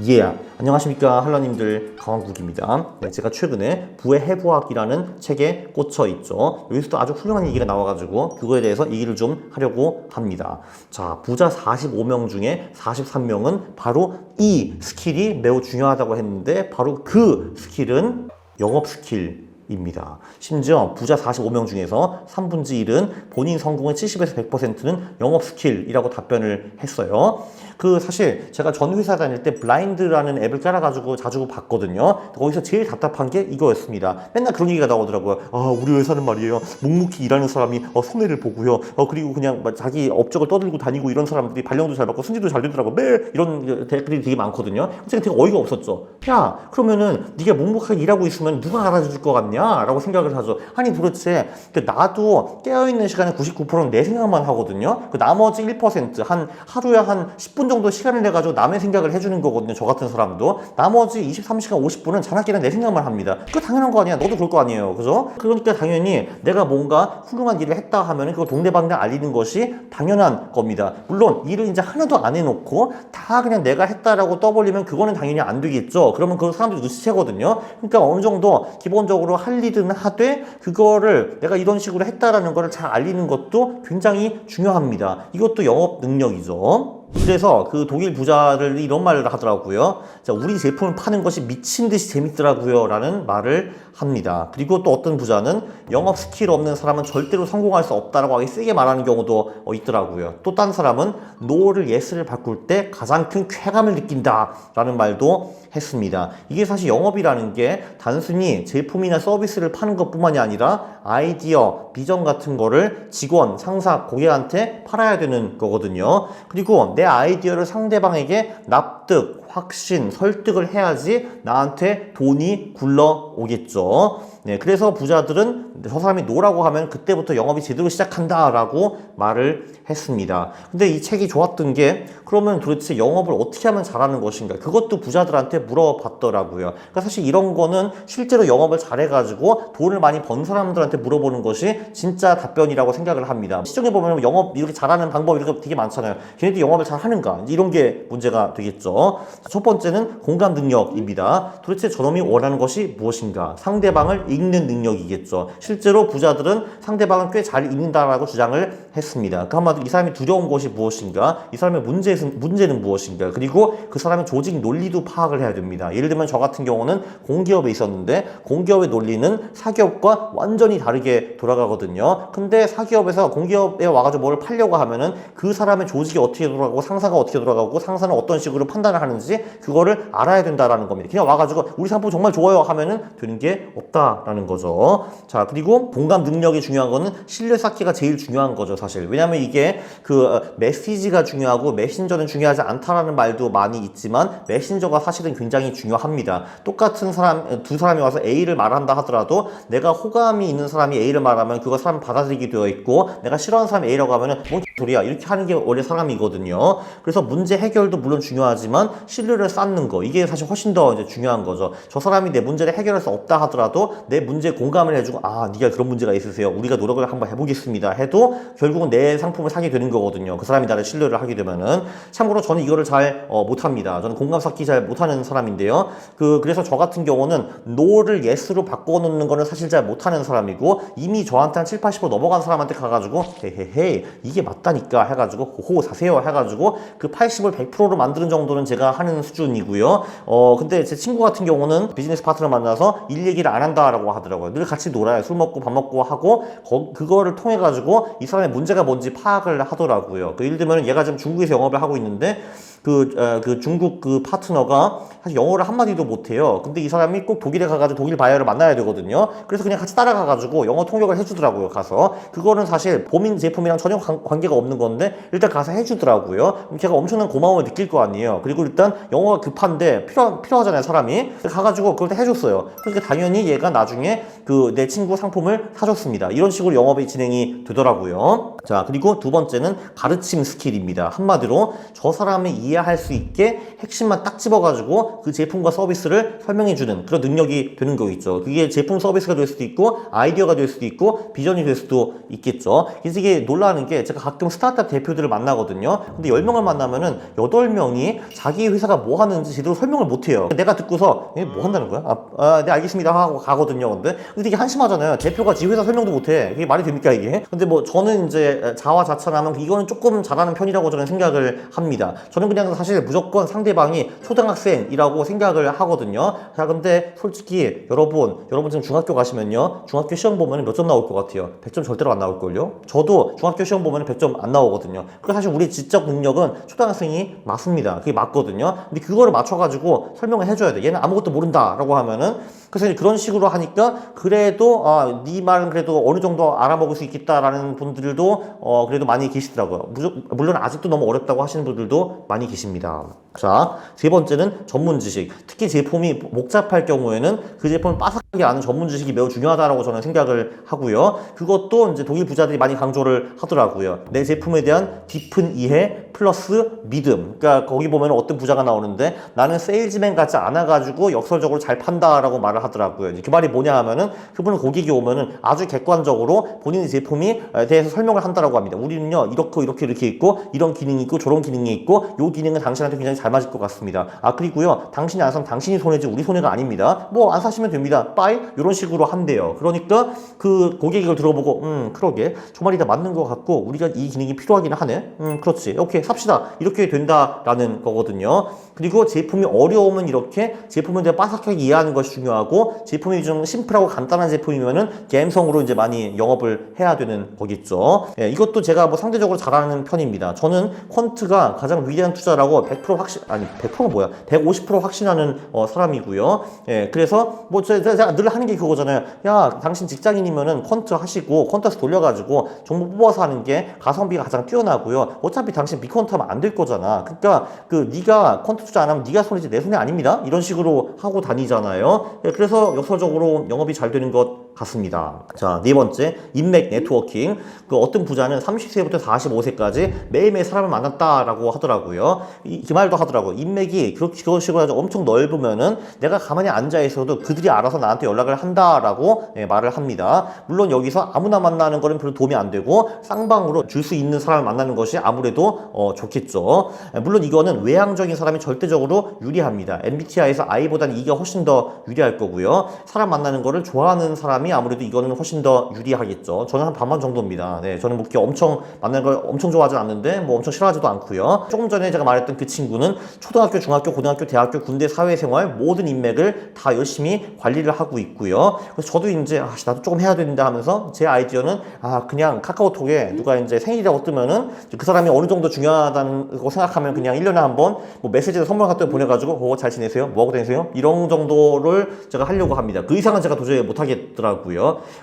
예, 안녕하십니까 한라님들 강원국입니다. 네, 제가 최근에 부의 해부학이라는 책에 꽂혀 있죠. 여기서도 아주 훌륭한 얘기가 나와가지고 그거에 대해서 얘기를 좀 하려고 합니다. 자, 부자 45명 중에 43명은 바로 이 스킬이 매우 중요하다고 했는데 바로 그 스킬은 영업 스킬. 입니다. 심지어 부자 45명 중에서 3분의 1은 본인 성공의 70에서 100%는 영업 스킬이라고 답변을 했어요. 그 사실 제가 전 회사 다닐 때 블라인드라는 앱을 깔아가지고 자주 봤거든요. 거기서 제일 답답한 게 이거였습니다. 맨날 그런 얘기가 나오더라고요. 아, 우리 회사는 말이에요. 묵묵히 일하는 사람이 어, 손해를 보고요. 어, 그리고 그냥 막 자기 업적을 떠들고 다니고 이런 사람들이 발령도 잘 받고 승진도 잘 되더라고. 매일 이런 댓글이 되게 많거든요. 제가 되게 어이가 없었죠. 야, 그러면은 네가 묵묵하게 일하고 있으면 누가 알아줄 것 같냐? 라고 생각을 하죠. 아니 도대체 그 나도 깨어있는 시간의 99%는 내 생각만 하거든요. 그 나머지 1%한 하루에 한 10분 정도 시간을 내가지고 남의 생각을 해주는 거거든요. 저 같은 사람도. 나머지 23시간 50분은 자나깨나 내 생각만 합니다. 그거 당연한 거 아니야. 너도 그럴 거 아니에요. 그죠? 그러니까 당연히 내가 뭔가 훌륭한 일을 했다 하면은 그걸 동네방네 알리는 것이 당연한 겁니다. 물론 일을 이제 하나도 안 해놓고 다 그냥 내가 했다라고 떠벌리면 그거는 당연히 안 되겠죠. 그러면 그 사람들이 눈치채거든요. 그러니까 어느 정도 기본적으로 할 일은 하되 그거를 내가 이런 식으로 했다라는 거를 잘 알리는 것도 굉장히 중요합니다. 이것도 영업 능력이죠. 그래서 그 독일 부자를 이런 말을 하더라고요. 자, 우리 제품을 파는 것이 미친 듯이 재밌더라고요. 라는 말을 합니다. 그리고 또 어떤 부자는 영업 스킬 없는 사람은 절대로 성공할 수 없다라고 하게 세게 말하는 경우도 어, 있더라고요. 또딴 사람은 노를 예스를 바꿀 때 가장 큰 쾌감을 느낀다. 라는 말도 했습니다. 이게 사실 영업이라는 게 단순히 제품이나 서비스를 파는 것 뿐만이 아니라 아이디어, 비전 같은 거를 직원, 상사, 고객한테 팔아야 되는 거거든요. 그리고 내 아이디어를 상대방에게 납득, 확신, 설득을 해야지 나한테 돈이 굴러오겠죠. 네, 그래서 부자들은 저 사람이 노라고 하면 그때부터 영업이 제대로 시작한다라고 말을 했습니다. 근데 이 책이 좋았던 게 그러면 도대체 영업을 어떻게 하면 잘하는 것인가? 그것도 부자들한테 물어봤더라고요. 그러니까 사실 이런 거는 실제로 영업을 잘해가지고 돈을 많이 번 사람들한테 물어보는 것이 진짜 답변이라고 생각을 합니다. 시중에 보면 영업 이렇게 잘하는 방법 이렇게 되게 많잖아요. 걔네들이 영업을 잘 하는가? 이런 게 문제가 되겠죠. 첫 번째는 공감 능력입니다. 도대체 저놈이 원하는 것이 무엇인가? 상대방을 읽는 능력이겠죠. 실제로 부자들은 상대방을 꽤 잘 읽는다라고 주장을 했습니다. 그 한마디로 이 사람이 두려운 것이 무엇인가? 이 사람의 문제, 문제는 무엇인가? 그리고 그 사람의 조직 논리도 파악을 해야 됩니다. 예를 들면 저 같은 경우는 공기업에 있었는데 공기업의 논리는 사기업과 완전히 다르게 돌아가거든요. 근데 사기업에서 공기업에 와가지고 뭘 팔려고 하면은 그 사람의 조직이 어떻게 돌아가고 상사가 어떻게 돌아가고 상사는 어떤 식으로 판단을 하는지 그거를 알아야 된다라는 겁니다. 그냥 와가지고 우리 상품 정말 좋아요 하면은 되는 게 없다 라는 거죠. 자 그리고 공감 능력이 중요한 거는 신뢰 쌓기가 제일 중요한 거죠 사실. 왜냐하면 이게 그 어, 메시지가 중요하고 메신저는 중요하지 않다라는 말도 많이 있지만 메신저가 사실은 굉장히 중요합니다. 똑같은 사람 두 사람이 와서 A를 말한다 하더라도 내가 호감이 있는 사람이 A를 말하면 그거 사람 받아들이게 되어 있고 내가 싫어하는 사람이 A라고 하면은 뭔 소리야 이렇게 하는 게 원래 사람이거든요. 그래서 문제 해결도 물론 중요하지만 신뢰를 쌓는 거 이게 사실 훨씬 더 이제 중요한 거죠. 저 사람이 내 문제를 해결할 수 없다 하더라도 내 문제 공감을 해주고 아 네가 그런 문제가 있으세요. 우리가 노력을 한번 해보겠습니다. 해도 결국은 내 상품을 사게 되는 거거든요. 그 사람이 나를 신뢰를 하게 되면은 참고로 저는 이거를 잘 어, 못합니다. 저는 공감 쌓기 잘 못하는 사람인데요. 그 그래서 저 같은 경우는 노를 예스로 바꿔놓는 거는 사실 잘 못하는 사람이고 이미 저한테 한 7, 80% 넘어간 사람한테 가가지고 헤헤헤 이게 맞다니까 해가지고 호호 사세요 해가지고 그 80을 100%로 만드는 정도는 제가 하는 수준이고요. 어 근데 제 친구 같은 경우는 비즈니스 파트너 만나서 일 얘기를 안 한다라고 하더라고요. 늘 같이 놀아요. 술 먹고 밥 먹고 하고 거, 그거를 통해 가지고 이 사람의 문제가 뭔지 파악을 하더라고요. 그 예를 들면 얘가 지금 중국에서 영업을 하고 있는데 그, 어, 그 중국 그 파트너가 사실 영어를 한마디도 못해요. 근데 이 사람이 꼭 독일에 가가지고 독일 바이어를 만나야 되거든요. 그래서 그냥 같이 따라가가지고 영어 통역을 해주더라고요. 가서. 그거는 사실 범인 제품이랑 전혀 관- 관계가 없는 건데 일단 가서 해주더라고요. 제가 엄청난 고마움을 느낄 거 아니에요. 그리고 일단 영어가 급한데 필요, 필요하잖아요. 사람이. 가가지고 그걸 다 해줬어요. 그러니까 당연히 얘가 나중에 그 내 친구 상품을 사줬습니다. 이런 식으로 영업이 진행이 되더라고요. 자, 그리고 두 번째는 가르침 스킬입니다. 한마디로 저 사람의 이해할 수 있게 핵심만 딱 집어가지고 그 제품과 서비스를 설명해주는 그런 능력이 되는 거 있죠. 그게 제품 서비스가 될 수도 있고 아이디어가 될 수도 있고 비전이 될 수도 있겠죠. 그래서 이게 놀라는 게 제가 가끔 스타트업 대표들을 만나거든요. 근데 10명을 만나면은 8명이 자기 회사가 뭐 하는지 제대로 설명을 못 해요. 내가 듣고서 얘뭐 한다는 거야? 아, 아, 네 알겠습니다 하고 가거든요. 근데 근데 이게 한심하잖아요. 대표가 지 회사 설명도 못 해. 이게 말이 됩니까 이게? 근데 뭐 저는 이제 자화자찬하면 이거는 조금 잘하는 편이라고 저는 생각을 합니다. 저는 그냥 사실 무조건 상대방이 초등학생이라고 생각을 하거든요. 자, 근데 솔직히 여러분, 여러분 지금 중학교 가시면요. 중학교 시험 보면 몇 점 나올 것 같아요? 100점 절대로 안 나올걸요? 저도 중학교 시험 보면 100점 안 나오거든요. 그래서 사실 우리 지적 능력은 초등학생이 맞습니다. 그게 맞거든요. 근데 그거를 맞춰가지고 설명을 해줘야 돼. 얘는 아무것도 모른다라고 하면은 그래서 그런 식으로 하니까 그래도 아, 네 말은 그래도 어느 정도 알아먹을 수 있겠다라는 분들도 어, 그래도 많이 계시더라고요. 물론 아직도 너무 어렵다고 하시는 분들도 많이 계 십니다. 자, 세 번째는 전문 지식. 특히 제품이 복잡할 경우에는 그 제품을 빠삭하게 아는 전문 지식이 매우 중요하다라고 저는 생각을 하고요. 그것도 이제 독일 부자들이 많이 강조를 하더라고요. 내 제품에 대한 깊은 이해 플러스 믿음. 그러니까 거기 보면 어떤 부자가 나오는데 나는 세일즈맨 같지 않아가지고 역설적으로 잘 판다라고 말을 하더라고요. 그 말이 뭐냐 하면은 그분은 고객이 오면은 아주 객관적으로 본인의 제품이 대해서 설명을 한다라고 합니다. 우리는요 이렇게 이렇게 이렇게 있고 이런 기능이 있고 저런 기능이 있고 요 기능은 당신한테 굉장히 잘 맞을 것 같습니다. 아 그리고요 당신이 안 사면 당신이 손해지 우리 손해가 아닙니다. 뭐 안 사시면 됩니다. 빠이 이런 식으로 한대요. 그러니까 그 고객이 이걸 들어보고 음 그러게 저 말이 다 맞는 것 같고 우리가 이 기능이 필요하긴 하네. 음 그렇지. 오케이 삽시다. 이렇게 된다라는 거거든요. 그리고 제품이 어려우면 이렇게 제품에 대해 빠삭하게 이해하는 것이 중요하고 제품이 좀 심플하고 간단한 제품이면은 감성으로 이제 많이 영업을 해야 되는 거겠죠. 예, 이것도 제가 뭐 상대적으로 잘하는 편입니다. 저는 퀀트가 가장 위대한 투자라고 100% 확신 아니 100%가 뭐야? 150% 확신하는 어, 사람이고요. 예, 그래서 뭐 제- 제가 늘 하는 게 그거잖아요. 야, 당신 직장인이면은 퀀트 하시고 퀀트에서 돌려가지고 정보 뽑아서 하는 게 가성비가 가장 뛰어나고요. 어차피 당신 비퀀트 하면 안 될 거잖아. 그러니까 그 네가 퀀트 투자 안 하면 네가 손이지 내 손이 아닙니다. 이런 식으로 하고 다니잖아요. 예, 그래서 역설적으로 영업이 잘 되는 것 같습니다. 자, 네 번째, 인맥 네트워킹. 그 어떤 부자는 30세부터 45세까지 매일매일 사람을 만났다라고 하더라고요. 이, 그 말도 하더라고요. 인맥이 그렇게 그런 식으로 아주 엄청 넓으면은 내가 가만히 앉아 있어도 그들이 알아서 나한테 연락을 한다라고 예, 말을 합니다. 물론 여기서 아무나 만나는 거는 별로 도움이 안 되고 쌍방으로 줄 수 있는 사람을 만나는 것이 아무래도 어, 좋겠죠. 예, 물론 이거는 외향적인 사람이 절대적으로 유리합니다. MBTI에서 I보다는 E가 훨씬 더 유리할 거고요. 사람 만나는 거를 좋아하는 사람 이 아무래도 이거는 훨씬 더 유리하겠죠. 저는 한 반반 정도입니다. 네, 저는 뭐 이렇게 엄청 만나는 걸 엄청 좋아하지 않는데 뭐 엄청 싫어하지도 않고요. 조금 전에 제가 말했던 그 친구는 초등학교, 중학교, 고등학교, 대학교, 군대, 사회생활 모든 인맥을 다 열심히 관리를 하고 있고요. 그래서 저도 이제 아, 씨, 나도 조금 해야 되는데 하면서 제 아이디어는 아 그냥 카카오톡에 누가 이제 생일이라고 뜨면은 그 사람이 어느 정도 중요하다는 거 생각하면 그냥 1년에 한 번 뭐 메시지를 선물 같은 거 보내가지고 그거 잘 지내세요? 뭐하고 다니세요? 이런 정도를 제가 하려고 합니다. 그 이상은 제가 도저히 못 하겠더라고요.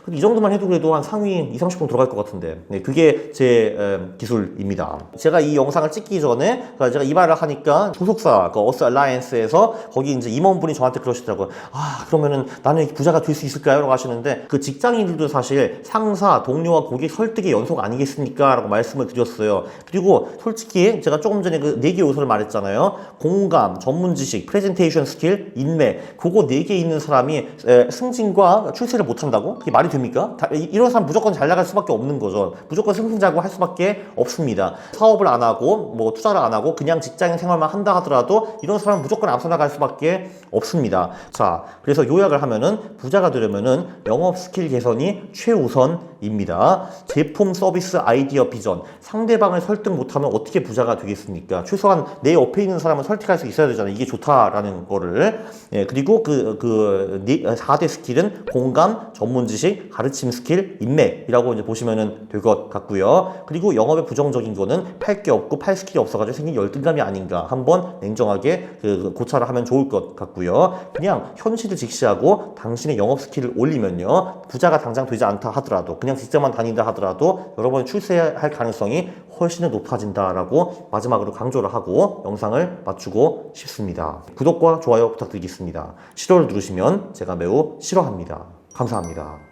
근데 이 정도만 해도 그래도 한 상위 2, 30분 들어갈 것 같은데 네, 그게 제 에, 기술입니다. 제가 이 영상을 찍기 전에 그러니까 제가 이 말을 하니까 소속사 그 어스 알라이언스에서 거기 이제 임원분이 저한테 그러시더라고요. 아 그러면은 나는 부자가 될 수 있을까요? 라고 하시는데 그 직장인들도 사실 상사, 동료와 고객 설득의 연속 아니겠습니까? 라고 말씀을 드렸어요. 그리고 솔직히 제가 조금 전에 그 네 개 요소를 말했잖아요. 공감, 전문 지식, 프레젠테이션 스킬, 인맥 그거 네 개 있는 사람이 에, 승진과 출세를 못 한다고? 그게 말이 됩니까? 다- 이- 이런 사람 무조건 잘 나갈 수밖에 없는 거죠. 무조건 승승자고 할 수밖에 없습니다. 사업을 안 하고 뭐 투자를 안 하고 그냥 직장인 생활만 한다 하더라도 이런 사람은 무조건 앞서 나갈 수밖에 없습니다. 자, 그래서 요약을 하면은 부자가 되려면은 영업 스킬 개선이 최우선입니다. 제품 서비스 아이디어 비전 상대방을 설득 못하면 어떻게 부자가 되겠습니까? 최소한 내 옆에 있는 사람을 설득할 수 있어야 되잖아요. 이게 좋다라는 거를 예, 그리고 그, 그, 네, 4대 스킬은 공감, 전문 지식, 가르침 스킬, 인맥이라고 이제 보시면 될 것 같고요. 그리고 영업의 부정적인 거는 팔 게 없고 팔 스킬이 없어가지고 생긴 열등감이 아닌가 한번 냉정하게 그 고찰을 하면 좋을 것 같고요. 그냥 현실을 직시하고 당신의 영업 스킬을 올리면요. 부자가 당장 되지 않다 하더라도 그냥 직장만 다닌다 하더라도 여러분이 출세할 가능성이 훨씬 더 높아진다라고 마지막으로 강조를 하고 영상을 마치고 싶습니다. 구독과 좋아요 부탁드리겠습니다. 싫어를 누르시면 제가 매우 싫어합니다. 감사합니다.